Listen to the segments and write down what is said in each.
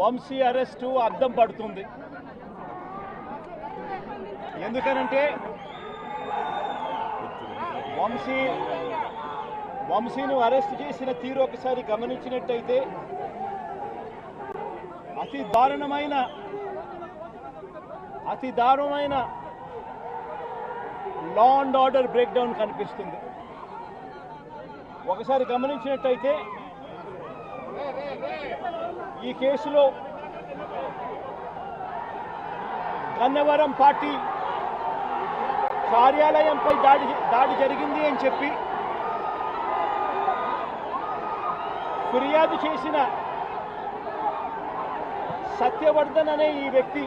Vamsi arrest అద్దం పడుతుంది. ఎందుకనంటే వంశీ వంశీను అరెస్ట్ చేసిన తీరు ఒకసారి గమనించినట్టయితే అతి దారుణమైన అతి దారుణమైన లా అండ్ ఆర్డర్ బ్రేక్డౌన్ కనిపిస్తుంది. ఒకసారి గమనించినట్టయితే ఈ కేసులో గన్నవరం పార్టీ కార్యాలయంపై దాడి దాడి జరిగింది అని చెప్పి ఫిర్యాదు చేసిన సత్యవర్ధన్ అనే ఈ వ్యక్తి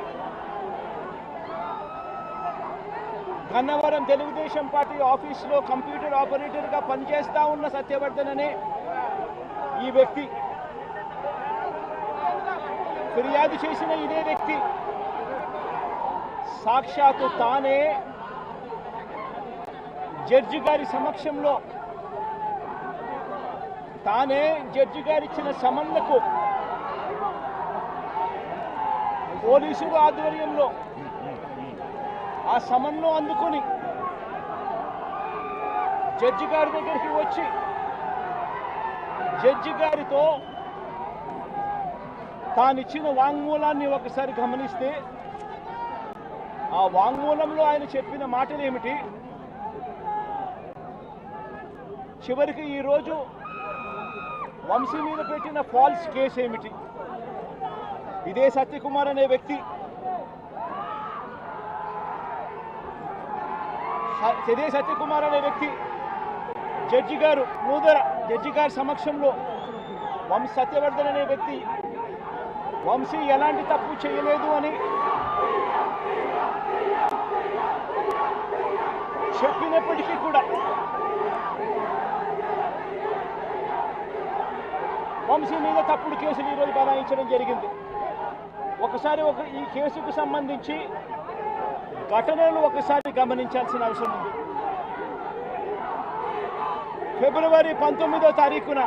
గన్నవరం తెలుగుదేశం పార్టీ ఆఫీసులో కంప్యూటర్ ఆపరేటర్గా పనిచేస్తా ఉన్న సత్యవర్ధన్ అనే ఈ వ్యక్తి ఫిర్యాదు చేసిన ఇదే వ్యక్తి. సాక్షాత్తు తానే జడ్జి గారి సమక్షంలో తానే జడ్జి గారు ఇచ్చిన సమన్లకు పోలీసుల ఆధ్వర్యంలో ఆ సమన్ను అందుకొని జడ్జి గారి దగ్గరికి వచ్చి జడ్జి గారితో తానిచ్చిన వాంగ్మూలాన్ని ఒకసారి గమనిస్తే ఆ వాంగ్మూలంలో ఆయన చెప్పిన మాటలు ఏమిటి? చివరికి ఈరోజు వంశీ మీద పెట్టిన ఫాల్స్ కేసు ఏమిటి? ఇదే సత్యకుమార్ అనే వ్యక్తి ఇదే సత్యకుమార్ అనే వ్యక్తి జడ్జి గారు నూదర జడ్జి గారి సమక్షంలో వంశ సత్యవర్ధన్ అనే వ్యక్తి వంశీ ఎలాంటి తప్పు చేయలేదు అని చెప్పినప్పటికీ కూడా వంశీ మీద తప్పుడు కేసులు ఈరోజు బనాయించడం జరిగింది. ఒకసారి ఒక ఈ కేసుకు సంబంధించి ఘటనలు ఒకసారి గమనించాల్సిన అవసరం ఉంది. ఫిబ్రవరి పంతొమ్మిదో తారీఖున